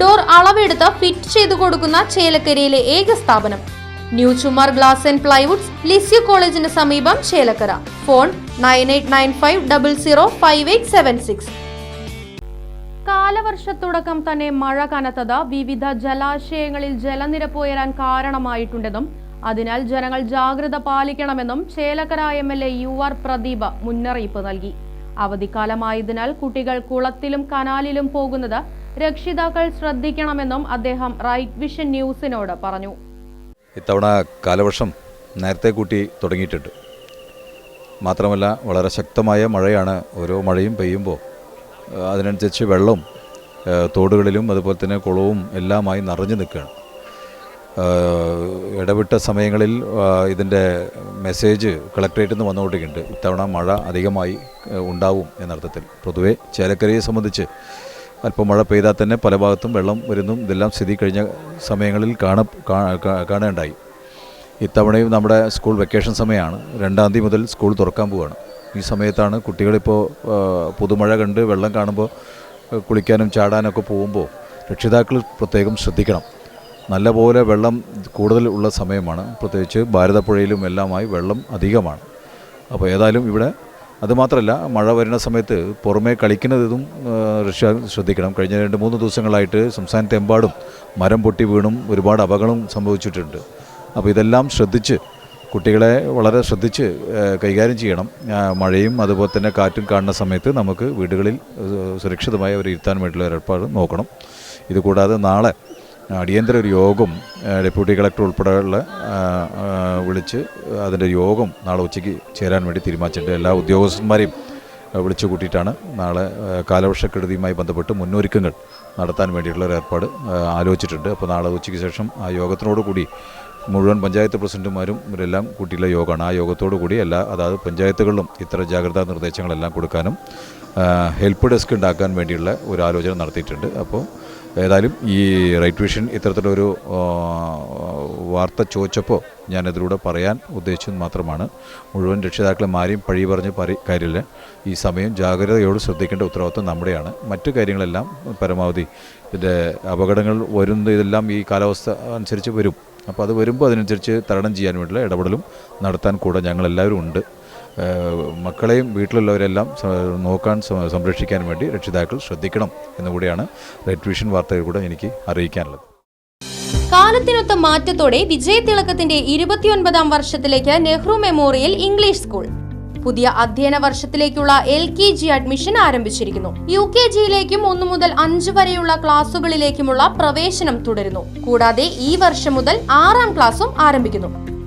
Door അളവെടുത്ത് fit ചെയ്തു കൊടുക്കുന്ന ചേലക്കരയിലെ ഏക സ്ഥാപനം. New Chumar glass and plywoods Lisieux കോളേജിന് സമീപം Chelakkara. Phone nine eight nine five double zero five eight seven six. തന്നെ മഴ കനത്തത് വിവിധ ജലാശയങ്ങളിൽ ജലനിരപ്പ് ഉയരാൻ കാരണമായിട്ടുണ്ടെന്നും അതിനാൽ ജനങ്ങൾ ജാഗ്രത പാലിക്കണമെന്നും Chelakkara M L A U R Pradeep മുന്നറിയിപ്പ് നൽകി. അവധിക്കാലമായതിനാൽ കുട്ടികൾ കുളത്തിലും കനാലിലും പോകുന്നത് രക്ഷിതാക്കൾ ശ്രദ്ധിക്കണമെന്നും അദ്ദേഹം റൈറ്റ് വിഷൻ ന്യൂസിനോട് പറഞ്ഞു. ഇത്തവണ കാലവർഷം നേരത്തെ കൂട്ടി തുടങ്ങിയിട്ടുണ്ട്. മാത്രമല്ല വളരെ ശക്തമായ മഴയാണ് ഓരോ മഴയും പെയ്യുമ്പോൾ. അതിനനുസരിച്ച് വെള്ളം തോടുകളിലും അതുപോലെ തന്നെ കുളവും എല്ലാമായി നിറഞ്ഞു നിൽക്കുകയാണ്. ഇടവിട്ട സമയങ്ങളിൽ ഇതിന്റെ മെസ്സേജ് കളക്ടറേറ്റിൽ നിന്ന് വന്നുകൊണ്ടിരിക്കുന്നുണ്ട്. ഇത്തവണ മഴ അധികമായി ഉണ്ടാവും എന്നർത്ഥത്തിൽ. പൊതുവെ ചേലക്കരയെ സംബന്ധിച്ച് അല്പം മഴ പെയ്താൽ തന്നെ പല ഭാഗത്തും വെള്ളം വരുന്നു ഇതെല്ലാം സ്ഥിതി കഴിഞ്ഞ സമയങ്ങളിൽ കാണ കാണേണ്ടായി. ഇത്തവണയും നമ്മുടെ സ്കൂൾ വെക്കേഷൻ സമയമാണ്. രണ്ടാം തീയതി മുതൽ സ്കൂൾ തുറക്കാൻ പോവുകയാണ് ഈ സമയത്താണ് കുട്ടികളിപ്പോൾ പുതുമഴ കണ്ട് വെള്ളം കാണുമ്പോൾ കുളിക്കാനും ചാടാനൊക്കെ പോകുമ്പോൾ രക്ഷിതാക്കൾ പ്രത്യേകം ശ്രദ്ധിക്കണം. നല്ലപോലെ വെള്ളം കൂടുതൽ ഉള്ള സമയമാണ്. പ്രത്യേകിച്ച് ഭാരതപ്പുഴയിലും എല്ലാമായി വെള്ളം അധികമാണ്. അപ്പോൾ ഏതായാലും ഇവിടെ അതുമാത്രമല്ല മഴ വരുന്ന സമയത്ത് പുറമേ കളിക്കുന്നതും റഷ്യ ശ്രദ്ധിക്കണം. കഴിഞ്ഞ രണ്ട് മൂന്ന് ദിവസങ്ങളായിട്ട് സംസ്ഥാനത്തെമ്പാടും മരം പൊട്ടി വീണും ഒരുപാട് അപകടം സംഭവിച്ചിട്ടുണ്ട്. അപ്പോൾ ഇതെല്ലാം ശ്രദ്ധിച്ച് കുട്ടികളെ വളരെ ശ്രദ്ധിച്ച് കൈകാര്യം ചെയ്യണം. മഴയും അതുപോലെ തന്നെ കാറ്റും കാണുന്ന സമയത്ത് നമുക്ക് വീടുകളിൽ സുരക്ഷിതമായി അവർ ഇരുത്താൻ വേണ്ടിയുള്ള ഏർപ്പാട് നോക്കണം. ഇതുകൂടാതെ നാളെ അടിയന്തര ഒരു യോഗം ഡെപ്യൂട്ടി കളക്ടർ ഉൾപ്പെടെയുള്ള വിളിച്ച് അതിന്റെ യോഗം നാളെ ഉച്ചയ്ക്ക് ചേരാൻ വേണ്ടി തീരുമാനിച്ചിട്ടുണ്ട്. എല്ലാ ഉദ്യോഗസ്ഥന്മാരെയും വിളിച്ചു കൂട്ടിയിട്ടാണ് നാളെ കാലവർഷക്കെടുതിയുമായി ബന്ധപ്പെട്ട് മുന്നൊരുക്കങ്ങൾ നടത്താൻ വേണ്ടിയിട്ടുള്ള ഒരു ഏർപ്പാട് ആലോചിച്ചിട്ടുണ്ട്. അപ്പോൾ നാളെ ഉച്ചയ്ക്ക് ശേഷം ആ യോഗത്തിനോട് കൂടി മുഴുവൻ പഞ്ചായത്ത് പ്രസിഡന്റുമാരും ഇവരെല്ലാം കൂട്ടിയുള്ള യോഗമാണ്. ആ യോഗത്തോടു കൂടി എല്ലാ അതായത് പഞ്ചായത്തുകളിലും ഇത്തരം ജാഗ്രതാ നിർദ്ദേശങ്ങളെല്ലാം കൊടുക്കാനും ഹെൽപ്പ് ഡെസ്ക് ഉണ്ടാക്കാൻ വേണ്ടിയുള്ള ഒരു ആലോചന നടത്തിയിട്ടുണ്ട്. അപ്പോൾ ഏതായാലും ഈ റൈറ്റ് വിഷൻ ഇത്തരത്തിലൊരു വാർത്ത ചോദിച്ചപ്പോൾ ഞാനതിലൂടെ പറയാൻ ഉദ്ദേശിച്ചത് മാത്രമാണ്. മുഴുവൻ രക്ഷിതാക്കളെ മാറിയും പഴി പറഞ്ഞ് പറി കാര്യമില്ല. ഈ സമയം ജാഗ്രതയോട് ശ്രദ്ധിക്കേണ്ട ഉത്തരവാദിത്വം നമ്മുടെയാണ്. മറ്റു കാര്യങ്ങളെല്ലാം പരമാവധി ഇതിന്റെ അപകടങ്ങൾ വരുന്ന ഇതെല്ലാം ഈ കാലാവസ്ഥ അനുസരിച്ച് വരും. അപ്പോൾ അത് വരുമ്പോൾ അതിനനുസരിച്ച് തരണം ചെയ്യാൻ വേണ്ടിയുള്ള ഇടപെടലും നടത്താൻ കൂടെ ഞങ്ങളെല്ലാവരും ഉണ്ട്. മക്കളെയും വീട്ടിലുള്ളവരെല്ലാം നോക്കാൻ സംരക്ഷിക്കാൻ വേണ്ടി രക്ഷിതാക്കൾ ശ്രദ്ധിക്കണം എന്നുകൂടിയാണ് റെഡ് വിഷൻ വാർത്തയിലൂടെ എനിക്ക് അറിയിക്കാനുള്ളത്. കാലത്തിനൊത്ത മാറ്റത്തോടെ വിജയതിളക്കത്തിന്റെ ഇരുപത്തിയൊൻപതാം വർഷത്തിലേക്ക് നെഹ്റു മെമ്മോറിയൽ ഇംഗ്ലീഷ് സ്കൂൾ. പുതിയ അധ്യയന വർഷത്തിലേക്കുള്ള എൽ കെ ജി അഡ്മിഷൻ ആരംഭിച്ചിരിക്കുന്നു. യു കെ ജിയിലേക്കും ഒന്നു മുതൽ അഞ്ച് വരെയുള്ള ക്ലാസുകളിലേക്കുമുള്ള പ്രവേശനം തുടരുന്നു. കൂടാതെ ഈ വർഷം മുതൽ ആറാം ക്ലാസും ആരംഭിക്കുന്നു.